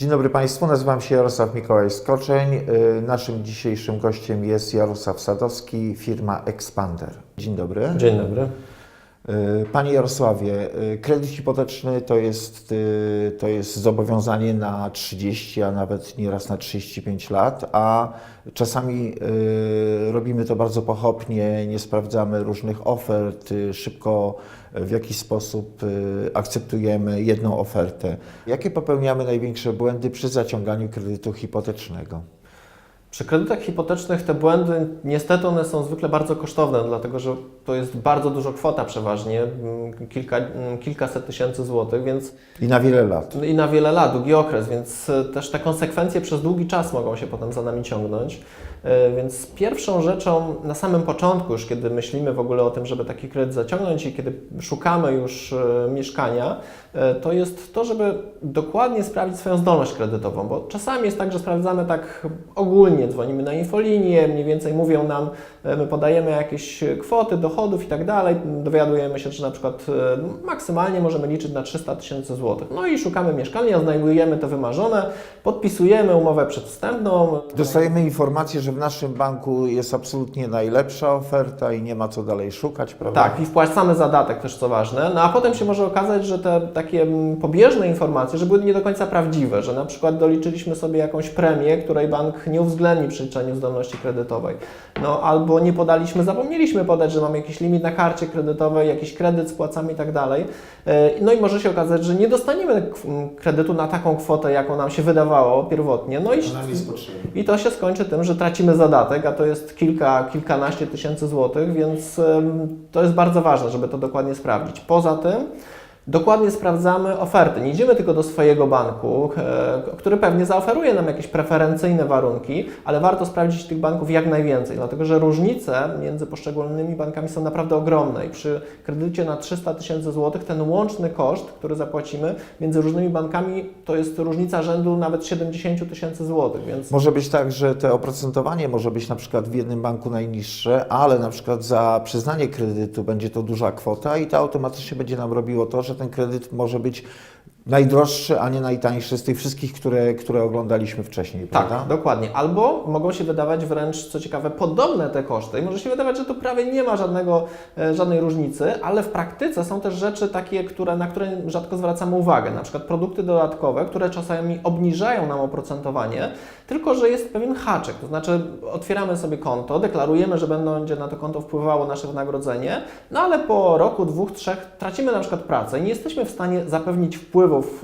Dzień dobry Państwu, nazywam się Jarosław Mikołaj Skoczeń. Y, Naszym dzisiejszym gościem jest Jarosław Sadowski, firma Expander. Dzień dobry. Dzień dobry. Y, Panie Jarosławie, y, kredyt hipoteczny to jest, y, to jest zobowiązanie na 30, a nawet nieraz na 35 lat, a czasami robimy to bardzo pochopnie, nie sprawdzamy różnych ofert, szybko w jakiś sposób akceptujemy jedną ofertę. Jakie popełniamy największe błędy przy zaciąganiu kredytu hipotecznego? Przy kredytach hipotecznych te błędy, niestety one są zwykle bardzo kosztowne, dlatego że to jest bardzo dużo kwota przeważnie, mm, kilka, mm, kilkaset tysięcy złotych, więc I na wiele lat. i na wiele lat, długi okres, więc e, też te konsekwencje przez długi czas mogą się potem za nami ciągnąć. E, Więc pierwszą rzeczą na samym początku, już kiedy myślimy w ogóle o tym, żeby taki kredyt zaciągnąć i kiedy szukamy już e, mieszkania, e, to jest to, żeby dokładnie sprawdzić swoją zdolność kredytową, bo czasami jest tak, że sprawdzamy tak ogólnie, dzwonimy na infolinię, mniej więcej mówią nam, my podajemy jakieś kwoty, dochodów i tak dalej, dowiadujemy się, że na przykład maksymalnie możemy liczyć na 300 tysięcy złotych. No i szukamy mieszkania, znajdujemy to wymarzone, podpisujemy umowę przedwstępną. Dostajemy informację, że w naszym banku jest absolutnie najlepsza oferta i nie ma co dalej szukać, prawda? Tak, i wpłacamy zadatek też, co ważne. No a potem się może okazać, że te takie mm, pobieżne informacje, że były nie do końca prawdziwe, że na przykład doliczyliśmy sobie jakąś premię, której bank nie uwzględni przy liczeniu zdolności kredytowej. No albo nie podaliśmy, zapomnieliśmy podać, że mamy jakiś limit na karcie kredytowej, jakiś kredyt spłacamy i tak dalej. E, No i może się okazać, że nie dostaniemy k- kredytu na taką kwotę, jaką nam się wydawało pierwotnie. No i i to się skończy tym, że tracimy zadatek, a to jest kilka, kilkanaście tysięcy złotych, więc to jest bardzo ważne, żeby to dokładnie sprawdzić. Poza tym dokładnie sprawdzamy oferty. Nie idziemy tylko do swojego banku, e, który pewnie zaoferuje nam jakieś preferencyjne warunki, ale warto sprawdzić tych banków jak najwięcej, dlatego że różnice między poszczególnymi bankami są naprawdę ogromne i przy kredycie na 300 tysięcy złotych ten łączny koszt, który zapłacimy między różnymi bankami, to jest różnica rzędu nawet 70 tysięcy złotych, więc Może być tak, że to oprocentowanie może być na przykład w jednym banku najniższe, ale na przykład za przyznanie kredytu będzie to duża kwota i to automatycznie będzie nam robiło to, że ten kredyt może być najdroższy, a nie najtańszy z tych wszystkich, które, które oglądaliśmy wcześniej, prawda? Tak, dokładnie. Albo mogą się wydawać wręcz, co ciekawe, podobne te koszty. I może się wydawać, że tu prawie nie ma żadnego, e, żadnej różnicy, ale w praktyce są też rzeczy takie, które, na które rzadko zwracamy uwagę. Na przykład produkty dodatkowe, które czasami obniżają nam oprocentowanie, tylko że jest pewien haczyk. To znaczy otwieramy sobie konto, deklarujemy, że będzie na to konto wpływało nasze wynagrodzenie, no ale po roku, dwóch, trzech tracimy na przykład pracę i nie jesteśmy w stanie zapewnić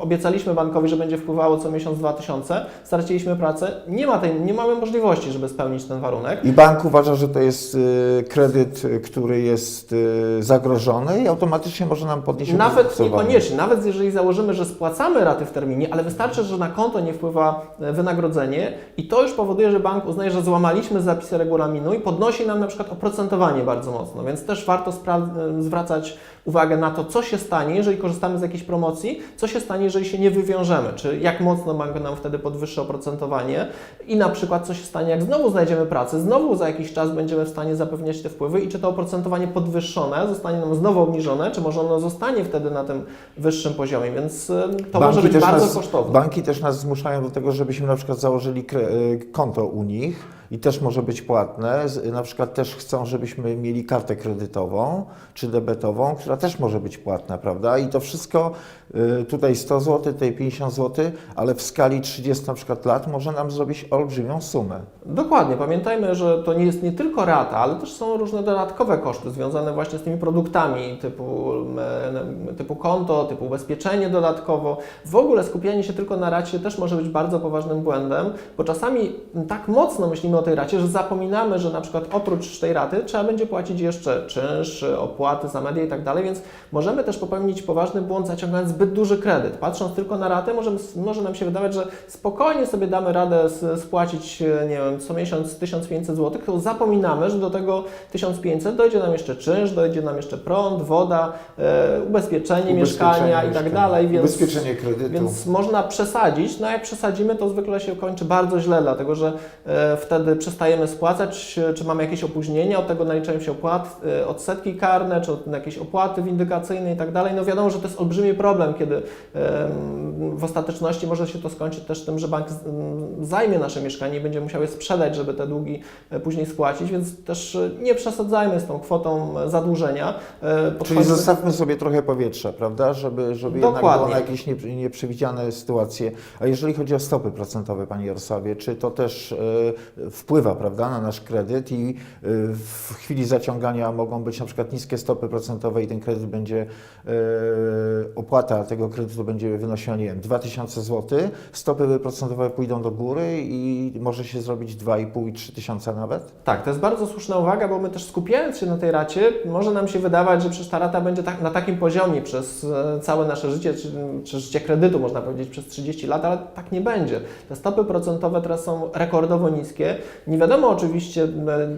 Obiecaliśmy bankowi, że będzie wpływało co miesiąc 2000, straciliśmy pracę, nie, ma tej, nie mamy możliwości, żeby spełnić ten warunek. I bank uważa, że to jest y, kredyt, y, który jest y, zagrożony i automatycznie może nam podnieść Nawet niekoniecznie, nawet jeżeli założymy, że spłacamy raty w terminie, ale wystarczy, że na konto nie wpływa e, wynagrodzenie i to już powoduje, że bank uznaje, że złamaliśmy zapisy regulaminu i podnosi nam na przykład oprocentowanie bardzo mocno, więc też warto e, zwracać uwagę na to, co się stanie, jeżeli korzystamy z jakiejś promocji, co się stanie, jeżeli się nie wywiążemy, czy jak mocno bank nam wtedy podwyższy oprocentowanie i na przykład co się stanie, jak znowu znajdziemy pracę, znowu za jakiś czas będziemy w stanie zapewniać te wpływy i czy to oprocentowanie podwyższone zostanie nam znowu obniżone, czy może ono zostanie wtedy na tym wyższym poziomie, więc y, to może być bardzo nas, kosztowne. Banki też nas zmuszają do tego, żebyśmy na przykład założyli y, konto u nich i też może być płatne. Na przykład też chcą, żebyśmy mieli kartę kredytową czy debetową, która też może być płatna, prawda? I to wszystko y, tutaj 100 zł, tutaj 50 zł, ale w skali 30 na przykład lat może nam zrobić olbrzymią sumę. Dokładnie. Pamiętajmy, że to nie jest nie tylko rata, ale też są różne dodatkowe koszty związane właśnie z tymi produktami typu, typu konto, typu ubezpieczenie dodatkowo. W ogóle skupianie się tylko na racie też może być bardzo poważnym błędem, bo czasami tak mocno myślimy o tej racie, że zapominamy, że na przykład oprócz tej raty trzeba będzie płacić jeszcze czynsz, opłaty za media i tak dalej, więc możemy też popełnić poważny błąd zaciągając zbyt duży kredyt. Patrząc tylko na ratę, może, może nam się wydawać, że spokojnie sobie damy radę spłacić, nie wiem, co miesiąc 1500 zł, to zapominamy, że do tego 1500 dojdzie nam jeszcze czynsz, dojdzie nam jeszcze prąd, woda, e, ubezpieczenie, mieszkania i tak dalej, więc... Ubezpieczenie kredytu. Więc można przesadzić, no a jak przesadzimy, to zwykle się kończy bardzo źle, dlatego że e, wtedy kiedy przestajemy spłacać, czy mamy jakieś opóźnienia, od tego naliczają się opłat, y, odsetki karne, czy od- jakieś opłaty windykacyjne i tak dalej. No wiadomo, że to jest olbrzymi problem, kiedy w ostateczności może się to skończyć też tym, że bank zajmie nasze mieszkanie i będzie musiał je sprzedać, żeby te długi e, później spłacić, więc też e, nie przesadzajmy z tą kwotą e, zadłużenia. Czyli zostawmy sobie trochę powietrza, prawda, żeby, żeby jednak Dokładnie. było na jakieś nie, nieprzewidziane sytuacje. A jeżeli chodzi o stopy procentowe, Panie Jarosławie, czy to też wpływa, prawda, na nasz kredyt i e, w chwili zaciągania mogą być na przykład niskie stopy procentowe i ten kredyt będzie, e, opłata tego kredytu będzie wynosiła, nie wiem, 2000 zł, stopy procentowe pójdą do góry i może się zrobić 2,5 i 3 tysiące nawet? Tak, to jest bardzo słuszna uwaga, bo my też skupiając się na tej racie, może nam się wydawać, że przecież ta rata będzie tak, na takim poziomie przez e, całe nasze życie, czy, czy życie kredytu, można powiedzieć, przez 30 lat, ale tak nie będzie. Te stopy procentowe teraz są rekordowo niskie. Nie wiadomo oczywiście, e,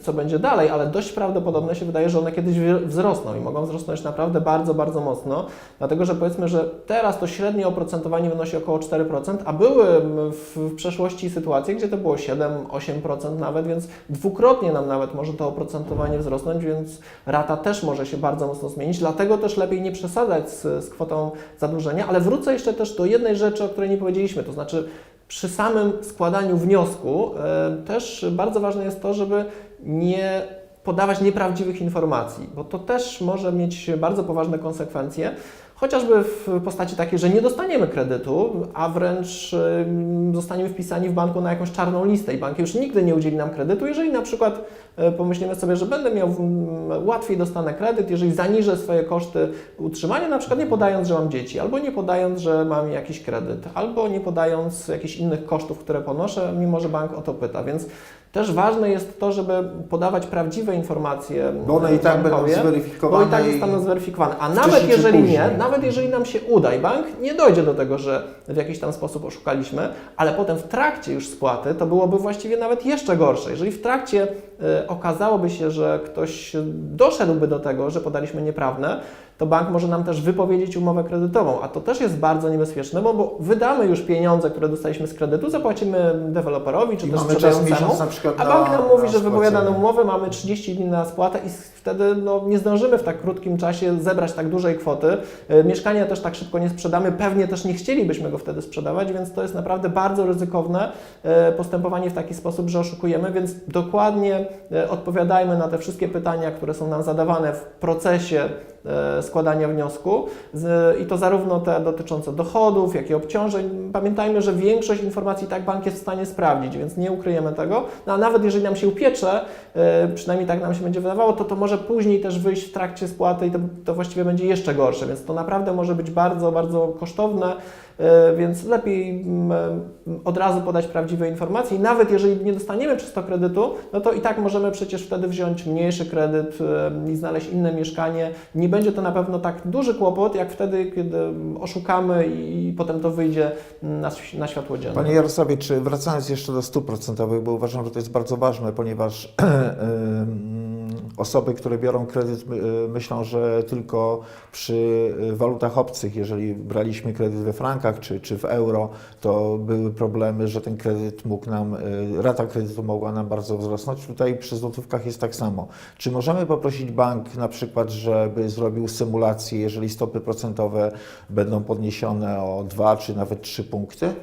co będzie dalej, ale dość prawdopodobne się wydaje, że one kiedyś wzrosną i mogą wzrosnąć naprawdę bardzo, bardzo mocno, dlatego że powiedzmy, że teraz to średnie oprocentowanie wynosi około 4%, a były w przeszłości sytuacje, gdzie to było 7-8% nawet, więc dwukrotnie nam nawet może to oprocentowanie wzrosnąć, więc rata też może się bardzo mocno zmienić, dlatego też lepiej nie przesadzać z, z kwotą zadłużenia, ale wrócę jeszcze też do jednej rzeczy, o której nie powiedzieliśmy, to znaczy przy samym składaniu wniosku e, też bardzo ważne jest to, żeby nie podawać nieprawdziwych informacji, bo to też może mieć bardzo poważne konsekwencje. Chociażby w postaci takiej, że nie dostaniemy kredytu, a wręcz zostaniemy wpisani w banku na jakąś czarną listę i bank już nigdy nie udzieli nam kredytu, jeżeli na przykład e, pomyślimy sobie, że będę miał łatwiej dostanę kredyt, jeżeli zaniżę swoje koszty utrzymania, na przykład nie podając, że mam dzieci, albo nie podając, że mam jakiś kredyt, albo nie podając jakichś innych kosztów, które ponoszę, mimo że bank o to pyta. Więc też ważne jest to, żeby podawać prawdziwe informacje. Bo one i tak będą bankowie, Bo zweryfikowane. i tak zostaną zweryfikowane. A nawet jeżeli nie, nawet jeżeli nam się uda i bank nie dojdzie do tego, że w jakiś tam sposób oszukaliśmy, ale potem w trakcie już spłaty to byłoby właściwie nawet jeszcze gorsze. Jeżeli w trakcie y, okazałoby się, że ktoś doszedłby do tego, że podaliśmy nieprawne, to bank może nam też wypowiedzieć umowę kredytową, a to też jest bardzo niebezpieczne, bo, bo wydamy już pieniądze, które dostaliśmy z kredytu, zapłacimy deweloperowi czy I też sprzedającemu, a bank nam mówi, że wypowiada nam umowę, mamy 30 dni na spłatę i wtedy no, nie zdążymy w tak krótkim czasie zebrać tak dużej kwoty. E, Mieszkania też tak szybko nie sprzedamy, pewnie też nie chcielibyśmy go wtedy sprzedawać, więc to jest naprawdę bardzo ryzykowne e, postępowanie w taki sposób, że oszukujemy, więc dokładnie e, odpowiadajmy na te wszystkie pytania, które są nam zadawane w procesie składania wniosku i to zarówno te dotyczące dochodów, jak i obciążeń. Pamiętajmy, że większość informacji tak bank jest w stanie sprawdzić, więc nie ukryjemy tego. No, a nawet jeżeli nam się upiecze, e, przynajmniej tak nam się będzie wydawało, to to może później też wyjść w trakcie spłaty i to, to właściwie będzie jeszcze gorsze, więc to naprawdę może być bardzo, bardzo kosztowne, e, więc lepiej mm, e, od razu podać prawdziwe informacje i nawet jeżeli nie dostaniemy czysto kredytu, no to i tak możemy przecież wtedy wziąć mniejszy kredyt e, i znaleźć inne mieszkanie. Nie będzie to na pewno tak duży kłopot, jak wtedy, kiedy oszukamy i potem to wyjdzie na, światło dzienne. Panie Jarosławie, czy wracając jeszcze do stóp procentowych, bo uważam, że to jest bardzo ważne, ponieważ osoby, które biorą kredyt, my- myślą, że tylko przy walutach obcych, jeżeli braliśmy kredyt we frankach czy, czy w euro, to były problemy, że ten kredyt mógł nam, y, rata kredytu mogła nam bardzo wzrosnąć. Tutaj przy złotówkach jest tak samo. Czy możemy poprosić bank na przykład, żeby zrobił symulację, jeżeli stopy procentowe będą podniesione o 2 czy nawet 3 punkty?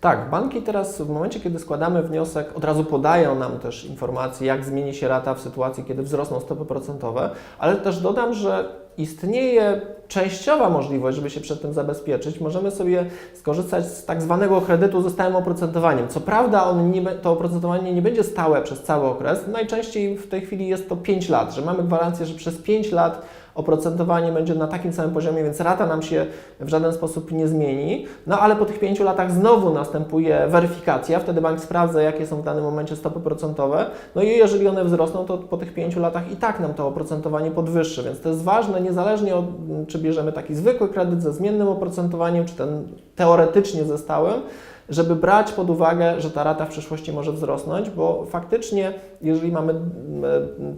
Tak, banki teraz w momencie, kiedy składamy wniosek, od razu podają nam też informacje, jak zmieni się rata w sytuacji, kiedy wzrosną stopy procentowe, ale też dodam, że istnieje częściowa możliwość, żeby się przed tym zabezpieczyć. Możemy sobie skorzystać z tak zwanego kredytu ze stałym oprocentowaniem. Co prawda on nie, to oprocentowanie nie będzie stałe przez cały okres. Najczęściej w tej chwili jest to 5 lat, że mamy gwarancję, że przez 5 lat oprocentowanie będzie na takim samym poziomie, więc rata nam się w żaden sposób nie zmieni. No ale po tych pięciu latach znowu następuje weryfikacja, wtedy bank sprawdza, jakie są w danym momencie stopy procentowe. No i jeżeli one wzrosną, to po tych pięciu latach i tak nam to oprocentowanie podwyższy, więc to jest ważne, niezależnie od czy bierzemy taki zwykły kredyt ze zmiennym oprocentowaniem, czy ten teoretycznie ze stałym, żeby brać pod uwagę, że ta rata w przyszłości może wzrosnąć, bo faktycznie, jeżeli mamy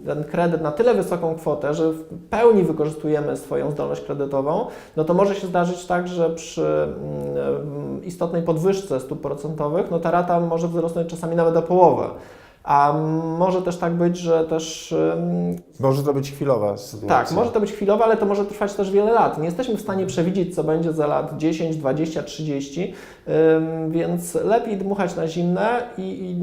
ten kredyt na tyle wysoką kwotę, że w pełni wykorzystujemy swoją zdolność kredytową, no to może się zdarzyć tak, że przy istotnej podwyżce stóp procentowych, no ta rata może wzrosnąć czasami nawet o połowę. A może też tak być, że też Może to być chwilowa sytuacja. tak, może to być chwilowe, ale to może trwać też wiele lat. Nie jesteśmy w stanie przewidzieć, co będzie za lat 10, 20, 30, ym, więc lepiej dmuchać na zimne i,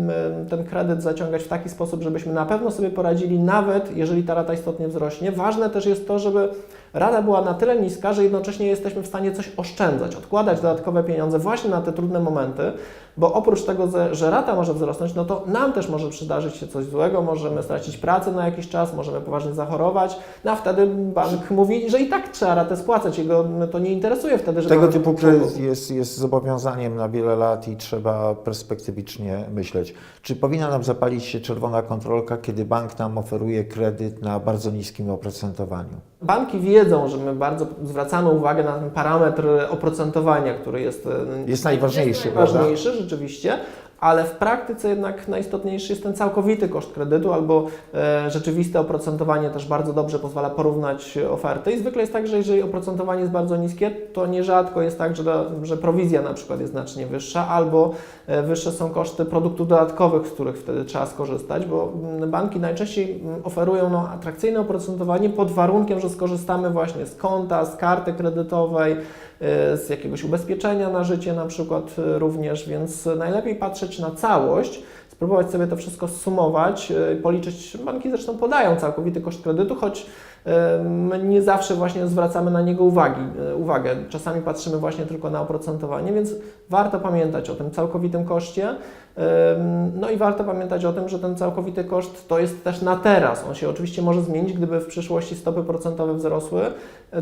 ten kredyt zaciągać w taki sposób, żebyśmy na pewno sobie poradzili, nawet jeżeli ta rata istotnie wzrośnie. Ważne też jest to, żeby rata była na tyle niska, że jednocześnie jesteśmy w stanie coś oszczędzać, odkładać dodatkowe pieniądze właśnie na te trudne momenty, bo oprócz tego, że- rata może wzrosnąć, no to nam też może przydarzyć się coś złego, możemy stracić pracę na jakiś czas, możemy poważnie zachorować, no a wtedy bank mówi, że i tak trzeba ratę spłacać, jego to nie interesuje wtedy, że Tego typu kredyt jest, jest zobowiązaniem na wiele lat i trzeba perspektywicznie myśleć. Czy powinna nam zapalić się czerwona kontrolka, kiedy bank nam oferuje kredyt na bardzo niskim oprocentowaniu? Banki wiedzą, że my bardzo zwracamy uwagę na ten parametr oprocentowania, który jest, Jest najważniejszy, jest prawda? Rzeczywiście, ale w praktyce jednak najistotniejszy jest ten całkowity koszt kredytu albo e, rzeczywiste oprocentowanie też bardzo dobrze pozwala porównać oferty i zwykle jest tak, że jeżeli oprocentowanie jest bardzo niskie, to nierzadko jest tak, że, że prowizja na przykład jest znacznie wyższa albo e, wyższe są koszty produktów dodatkowych, z których wtedy trzeba skorzystać, bo banki najczęściej oferują no, atrakcyjne oprocentowanie pod warunkiem, że skorzystamy właśnie z konta, z karty kredytowej, z jakiegoś ubezpieczenia na życie na przykład y, również, więc najlepiej patrzeć na całość, spróbować sobie to wszystko zsumować, y, policzyć. Banki zresztą podają całkowity koszt kredytu, choć my nie zawsze właśnie zwracamy na niego uwagi, uwagę. Czasami patrzymy właśnie tylko na oprocentowanie, więc warto pamiętać o tym całkowitym koszcie. No i warto pamiętać o tym, że ten całkowity koszt to jest też na teraz. On się oczywiście może zmienić, gdyby w przyszłości stopy procentowe wzrosły,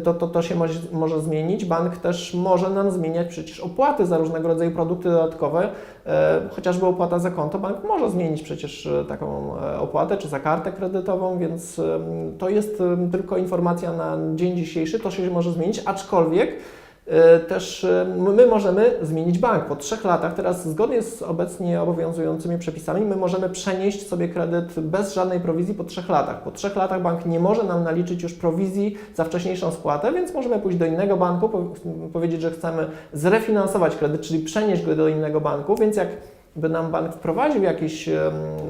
to, to, to się może, może zmienić. Bank też może nam zmieniać przecież opłaty za różnego rodzaju produkty dodatkowe, e, chociażby opłata za konto. Bank może zmienić przecież e, taką e, opłatę czy za kartę kredytową, więc to jest tylko informacja na dzień dzisiejszy, to się może zmienić, aczkolwiek E, Też e, my możemy zmienić bank. Po trzech latach, teraz zgodnie z obecnie obowiązującymi przepisami, my możemy przenieść sobie kredyt bez żadnej prowizji po trzech latach. Po trzech latach bank nie może nam naliczyć już prowizji za wcześniejszą spłatę, więc możemy pójść do innego banku, po- powiedzieć, że chcemy zrefinansować kredyt, czyli przenieść go do innego banku, więc jak by nam bank wprowadził jakieś I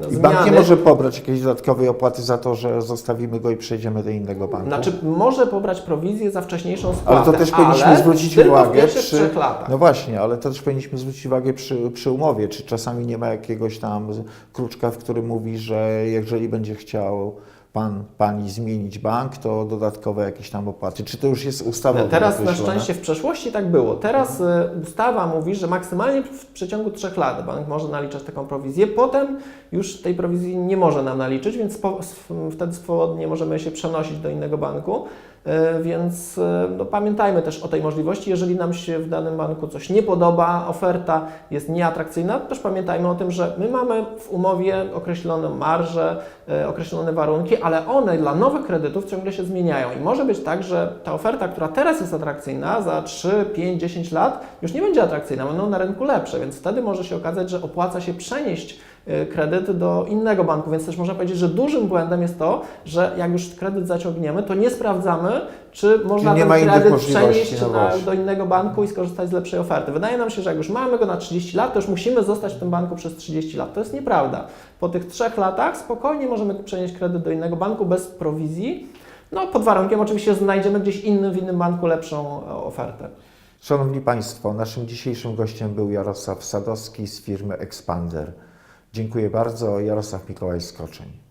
zmiany... bank nie może pobrać jakiejś dodatkowej opłaty za to, że zostawimy go i przejdziemy do innego banku. Znaczy, może pobrać prowizję za wcześniejszą spłatę, ale to też powinniśmy zwrócić uwagę przy... No właśnie, ale to też powinniśmy zwrócić uwagę przy, przy umowie, czy czasami nie ma jakiegoś tam kruczka, w którym mówi, że jeżeli będzie chciał pan, pani zmienić bank, to dodatkowe jakieś tam opłaty. Czy to już jest ustawowo Teraz na szczęście w przeszłości tak było. Teraz y, ustawa mówi, że maksymalnie w przeciągu trzech lat bank może naliczać taką prowizję. Potem już tej prowizji nie może nam naliczyć, więc wtedy swobodnie możemy się przenosić do innego banku. Y, Więc y, no, pamiętajmy też o tej możliwości. Jeżeli nam się w danym banku coś nie podoba, oferta jest nieatrakcyjna, też pamiętajmy o tym, że my mamy w umowie określoną marżę, y, określone warunki, ale one dla nowych kredytów ciągle się zmieniają. I może być tak, że ta oferta, która teraz jest atrakcyjna, za 3, 5, 10 lat już nie będzie atrakcyjna, będą na rynku lepsze, więc wtedy może się okazać, że opłaca się przenieść kredyt do innego banku, więc też można powiedzieć, że dużym błędem jest to, że jak już kredyt zaciągniemy, to nie sprawdzamy, czy można ten kredyt możliwości, przenieść no na, do innego banku i skorzystać z lepszej oferty. Wydaje nam się, że jak już mamy go na 30 lat, to już musimy zostać w tym banku przez 30 lat. To jest nieprawda. Po tych trzech latach spokojnie możemy przenieść kredyt do innego banku bez prowizji, no pod warunkiem oczywiście że znajdziemy gdzieś innym, w innym banku lepszą e, ofertę. Szanowni Państwo, naszym dzisiejszym gościem był Jarosław Sadowski z firmy Expander. Dziękuję bardzo. Jarosław Mikołaj Skoczeń.